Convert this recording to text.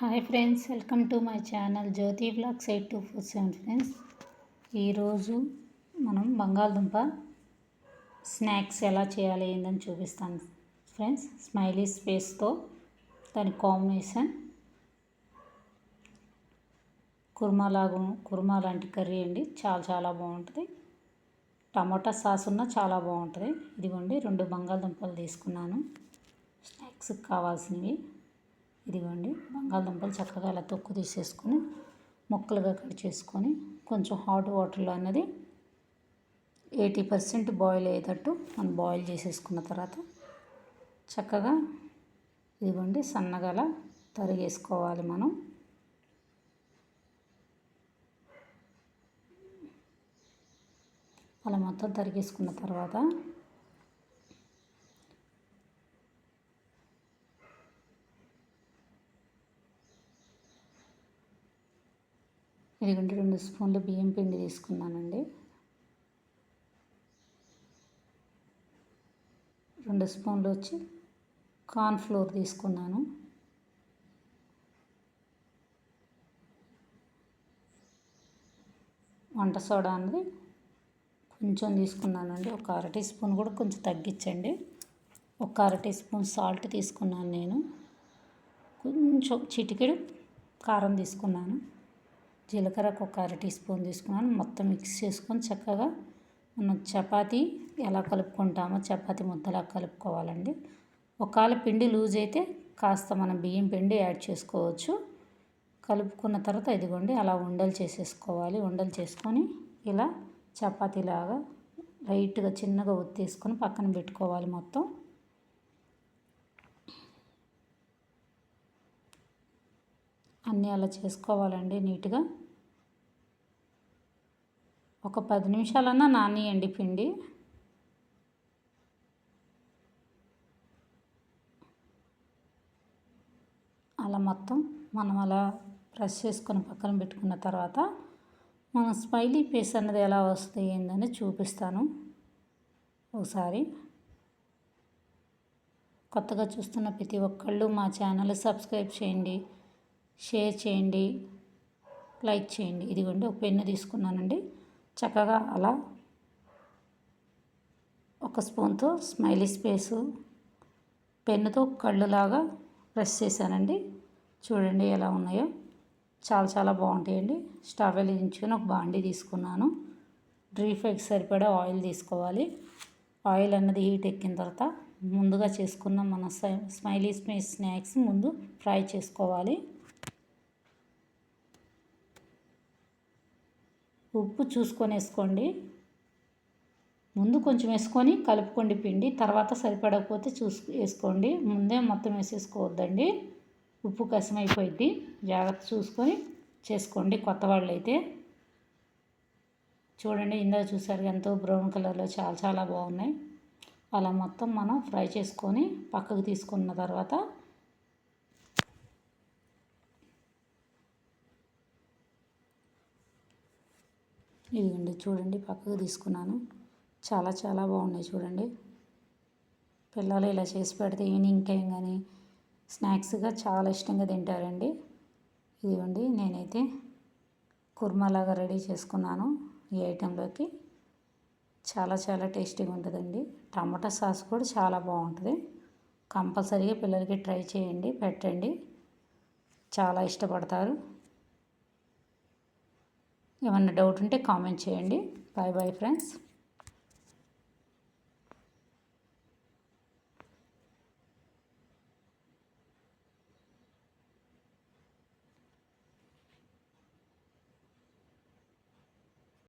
Hi friends welcome to my channel Jyothi blogs eight two four seven friends. ఈరోజు మనం బంగాళదుంప snacks ఎలా చేయాలి ఏందని చూపిస్తాను ఫ్రెండ్స్. స్మైలీ స్పేస్తో దాని కాంబినేషన్ కుర్మా లాగా కుర్మా లాంటి కర్రీ అండి. చాలా చాలా బాగుంటుంది. టమాటా సాస్ ఉన్న చాలా బాగుంటుంది. ఇదిగోండి రెండు బంగాళదుంపలు తీసుకున్నాను. స్నాక్స్కి కావాల్సినవి. ఇదిగోండి బంగాళదుంపలు చక్కగా అలా తొక్కు తీసేసుకొని ముక్కలుగా కట్ చేసుకొని కొంచెం హాట్ వాటర్లో అన్నది ఎయిటీ పర్సెంట్ బాయిల్ అయ్యేటట్టు మనం బాయిల్ చేసేసుకున్న తర్వాత చక్కగా ఇదిగోండి సన్నగా అలా తరిగేసుకోవాలి మనం. అలా మొత్తం తరిగేసుకున్న తర్వాత ఎందుకంటే రెండు స్పూన్లు బియ్యం పిండి తీసుకున్నానండి. రెండు స్పూన్లు వచ్చి కార్న్ ఫ్లోర్ తీసుకున్నాను. వంట సోడా అనేది కొంచెం తీసుకున్నానండి. ఒక అర టీ స్పూన్ కూడా కొంచెం తగ్గించండి. ఒక అర టీ స్పూన్ సాల్ట్ తీసుకున్నాను నేను. కొంచెం చిటికెడు కారం తీసుకున్నాను. జీలకర్ర ఒక అర టీ స్పూన్ తీసుకున్నాను. మొత్తం మిక్స్ చేసుకొని చక్కగా మనం చపాతీ ఎలా కలుపుకుంటామో చపాతీ ముద్దలా కలుపుకోవాలండి. ఒకవేళ పిండి లూజ్ అయితే కాస్త మనం బియ్యం పిండి యాడ్ చేసుకోవచ్చు. కలుపుకున్న తర్వాత ఇదిగోండి అలా ఉండలు చేసేసుకోవాలి. ఉండలు చేసుకొని ఇలా చపాతీలాగా లైట్గా చిన్నగా ఒత్తేసుకొని పక్కన పెట్టుకోవాలి మొత్తం. అన్నీ అలా చేసుకోవాలండి నీట్గా. ఒక పది నిమిషాలన్నా నానియండి పిండి. అలా మొత్తం మనం అలా ప్రెస్ చేసుకుని పక్కన పెట్టుకున్న తర్వాత మనం స్మైలీ ఫేస్ అన్నది ఎలా వస్తుంది ఏందని చూపిస్తాను. ఒకసారి. కొత్తగా చూస్తున్న ప్రతి ఒక్కళ్ళు మా ఛానల్ సబ్స్క్రైబ్ చేయండి. షేర్ చేయండి లైక్ చేయండి. ఇదిగోండి ఒక పెన్ను తీసుకున్నానండి. చక్కగా అలా ఒక స్పూన్తో స్మైలీ స్పేసు పెన్నుతో కళ్ళులాగా బ్రష్ చేశానండి. చూడండి ఎలా ఉన్నాయో. చాలా చాలా బాగుంటాయండి. స్టవ్ వెలిగించుకొని ఒక బాండీ తీసుకున్నాను. డ్రీ ఫ్రైకి సరిపడా ఆయిల్ తీసుకోవాలి. ఆయిల్ అన్నది హీట్ ఎక్కిన తర్వాత ముందుగా చేసుకున్న మన స్మైలీ స్పేస్ స్నాక్స్ ముందు ఫ్రై చేసుకోవాలి. ఉప్పు చూసుకొని వేసుకోండి ముందు కొంచెం వేసుకొని కలుపుకోండి పిండి. తర్వాత సరిపడకపోతే చూసు వేసుకోండి. ముందే మొత్తం వేసేసుకోవద్దండి. ఉప్పు కసమైపోయింది జాగ్రత్త చూసుకొని చేసుకోండి కొత్త వాళ్ళు అయితే చూడండి ఇందాక చూసారు ఎంతో బ్రౌన్ కలర్లో చాలా చాలా బాగున్నాయి. అలా మొత్తం మనం ఫ్రై చేసుకొని పక్కకు తీసుకున్న తర్వాత ఇదిగోండి చూడండి పక్కకు తీసుకున్నాను. చాలా చాలా బాగున్నాయి చూడండి. పిల్లలు ఇలా చేసి పెడితే ఈవినింగ్ టైం కానీ స్నాక్స్గా చాలా ఇష్టంగా తింటారండి. ఇదిగోండి నేనైతే కుర్మాలాగా రెడీ చేసుకున్నాను ఈ ఐటెంలోకి. చాలా చాలా టేస్టీగా ఉంటుందండి. టమాటా సాస్ కూడా చాలా బాగుంటుంది. కంపల్సరీగా పిల్లలకి ట్రై చేయండి పెట్టండి. చాలా ఇష్టపడతారు. ఏమన్నా డౌట్ ఉంటే కామెంట్ చేయండి. Bye bye friends